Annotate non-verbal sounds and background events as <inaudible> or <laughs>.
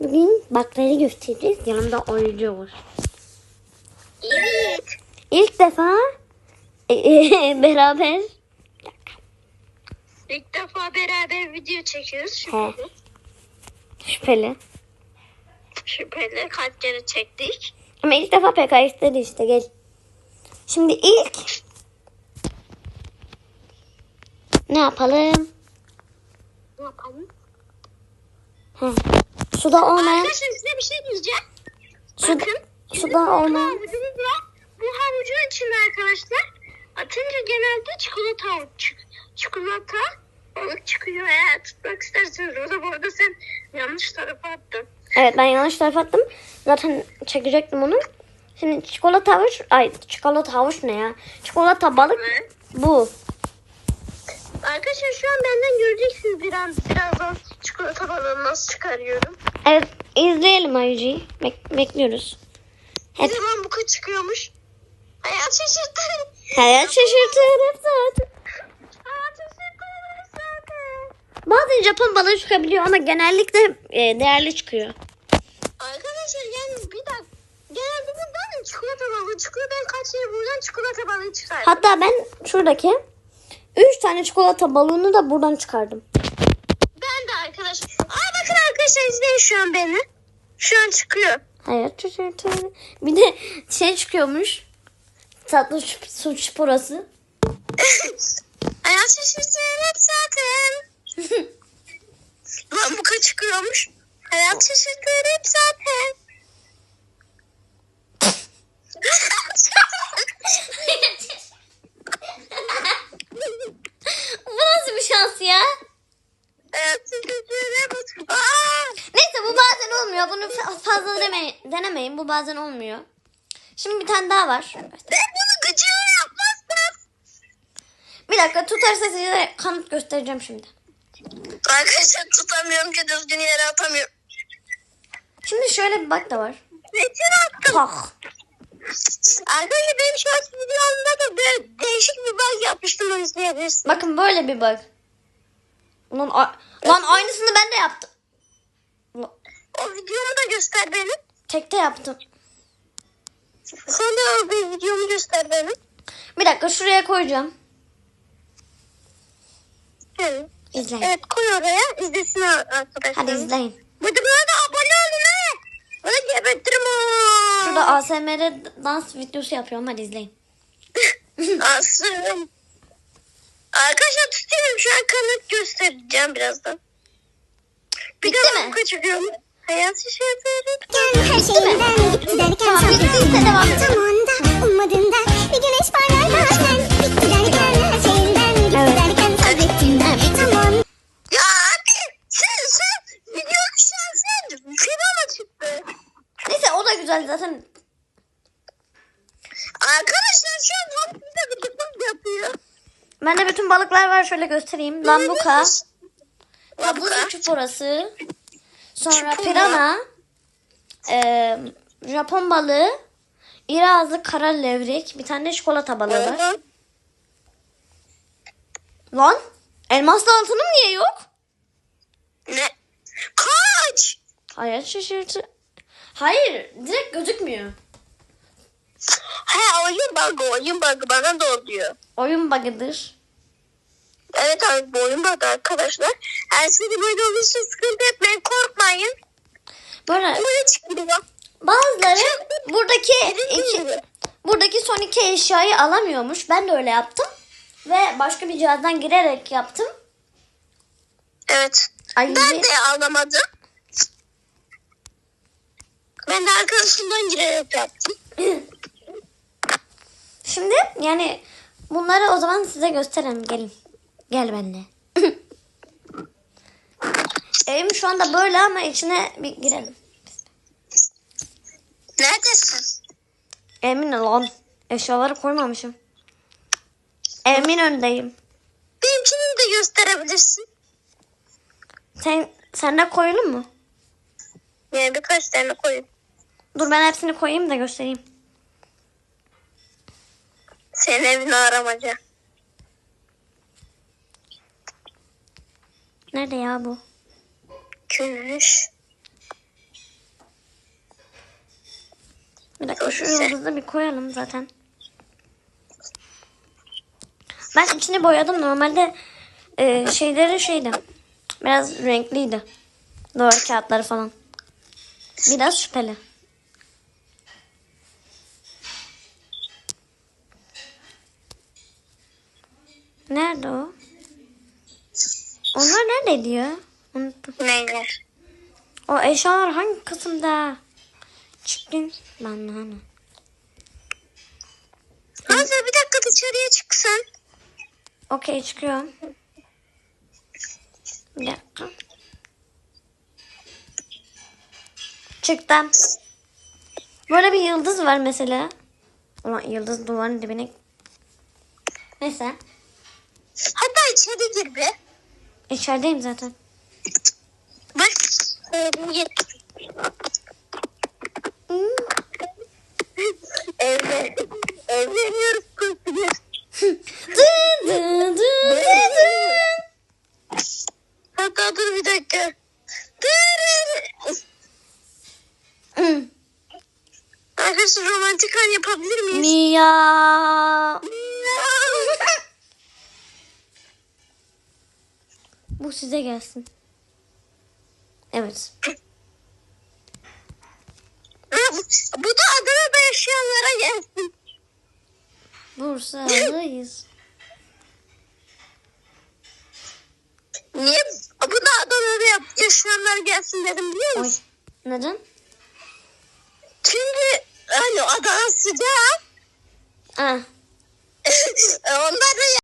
Bugün bakları göstereceğiz. Yanımda oyuncu var. Evet. İlk defa e, e, <laughs> beraber İlk defa beraber video çekiyoruz. He. Şüpheli. şüpheli. Şüpheli. Kaç kere çektik. Ama ilk defa PKX'leri işte gel. Şimdi ilk ne yapalım? Ne yapalım? Heh. Suda olmayan Arkadaşlar size bir şey diyeceğim. su, Bakın. suda olmayan. Bu havucun içinde arkadaşlar atınca genelde çikolata Çikolata balık çıkıyor. Eğer tutmak isterseniz o da bu arada sen yanlış tarafa attın. Evet ben yanlış tarafa attım. Zaten çekecektim onu. Şimdi çikolata havuç, ay çikolata havuç ne ya? Çikolata balık Ne? bu. Arkadaşlar şu an benden göreceksiniz biraz birazdan çikolata balığını nasıl çıkarıyorum. Evet izleyelim Ayıcı'yı. Bek- bekliyoruz. Ne Hep zaman bu kaç çıkıyormuş? Hayat şaşırttı. hayat şaşırtır hep zaten. Bazen Japon balığı çıkabiliyor ama genellikle e, değerli çıkıyor. Arkadaşlar yani bir dakika. Genelde buradan çikolata balığı çıkıyor. Ben kaç yıl buradan çikolata balığı çıkardım. Hatta ben şuradaki 3 tane çikolata balığını da buradan çıkardım. Ben de arkadaşlar. Aa bakın arkadaşlar izleyin şu an beni. Şu an çıkıyor. Hayat şaşırtır. Bir de şey çıkıyormuş. Tatlı su- çiporası. Hayat şaşırtı evet zaten. Lan bu kaç çıkıyormuş? Hayat şaşırtı hep zaten. bu nasıl bir şans ya? Hayat şaşırtı hep Aa! Neyse bu bazen olmuyor. Bunu fa- fazla denemeyin. Bu bazen olmuyor. Şimdi bir tane daha var. Ben bunu gıcığına yapmazsam. Bir dakika tutarsa size kanıt göstereceğim şimdi. Arkadaşlar tutamıyorum ki düzgün yere atamıyorum. Şimdi şöyle bir bak da var. Metin attım. Tak. Arkadaşlar benim short videomda da böyle değişik bir bug yapmıştım onu izleyebilirsin. Bakın böyle bir bak. Lan, a- lan aynısını ben de yaptım. O videomu da göster benim. Tekte yaptım. <laughs> O bir videomu göster benim. Bir dakika şuraya koyacağım. Evet. İzleyin. Evet koy oraya izlesin arkadaşlar. Hadi izleyin. Bu da bana da abone olun ha. Bana gebertirim o. Şurada ASMR dans videosu yapıyorum. Hadi izleyin. <laughs> Asım. Arkadaşlar tutuyorum şu an kanıt göstereceğim birazdan. Bir Bitti de mi? kaçırıyorum. Hayat şaşırtırım. her şeyinden giderken Tamam, bittiyse devam edelim. Tam onda ummadığında bir güneş parlar bazen Bitti derken her şeyinden giderken sabrettiğinden Tam onda Ya abi sen sen video sen sen firma çıktı. Neyse o da güzel zaten. Arkadaşlar şu an hapiste gıdıklık yapıyor. Bende bütün balıklar var. Şöyle göstereyim. Lambuka. Lambuka. Tabuz çuporası. Sonra Çupura. pirana. eee, Japon balığı. İri ağızlı kara levrek. Bir tane çikolata balığı var. Lan elmaslı altınım niye yok? Ne? Kaç. Hayat şaşırtı. Hayır direkt gözükmüyor. He oyun bug'ı oyun bug'ı bana da oluyor. Oyun bug'ıdır. Evet abi oyun bug'ı arkadaşlar. Her şey böyle olursa sıkıntı etmeyin korkmayın. Böyle Böyle çıkıyor. bazıları buradaki Iki. buradaki son iki eşyayı alamıyormuş. Ben de öyle yaptım. Ve başka bir cihazdan girerek yaptım. Evet. Ay, Ben de alamadım. Ben de arkadaşımdan girerek yaptım. Şimdi yani bunları o zaman size gösterelim. Gelin. Gel benimle. <laughs> Evim şu anda böyle ama içine bir girelim. Neredesin? Emin lan. Eşyaları koymamışım. Emin öndeyim. Benimkini de gösterebilirsin. Sen, sen de koyalım mı? Yani birkaç tane koyayım. Dur ben hepsini koyayım da göstereyim. Senin evini aramaca. Nerede ya bu? Köymüş. Bir dakika şu yıldızı bir koyalım zaten. Ben içini boyadım. Normalde e, şeyleri şeydi. Biraz renkliydi. Doğru kağıtları falan. Biraz şüpheli. Nerede o? Onlar neredeydi ya? Unuttum. Neyler? O eşyalar hangi kısımda? Çıktın. Ben de hani. Hazır bir dakika dışarıya çıksan. Okey çıkıyorum. Bir dakika. Çıktım. Böyle bir yıldız var mesela. Ulan yıldız duvarın dibine. Neyse. Hatta içeri gir be. İçerideyim zaten. Bak. Evlen. Evleniyoruz kurtuluyoruz. Dın dın dın dın. Hatta dur bir dakika. Dur. Arkadaşlar romantik an yapabilir miyiz? Mia. Bu size gelsin. Evet. Bu da Adana'da yaşayanlara gelsin. Bursa'dayız. Niye? Bu da Adana'da yaşayanlar gelsin dedim biliyor Oy. musun? Neden? Çünkü hani Adana sıcak. Ah. <laughs> Onlar da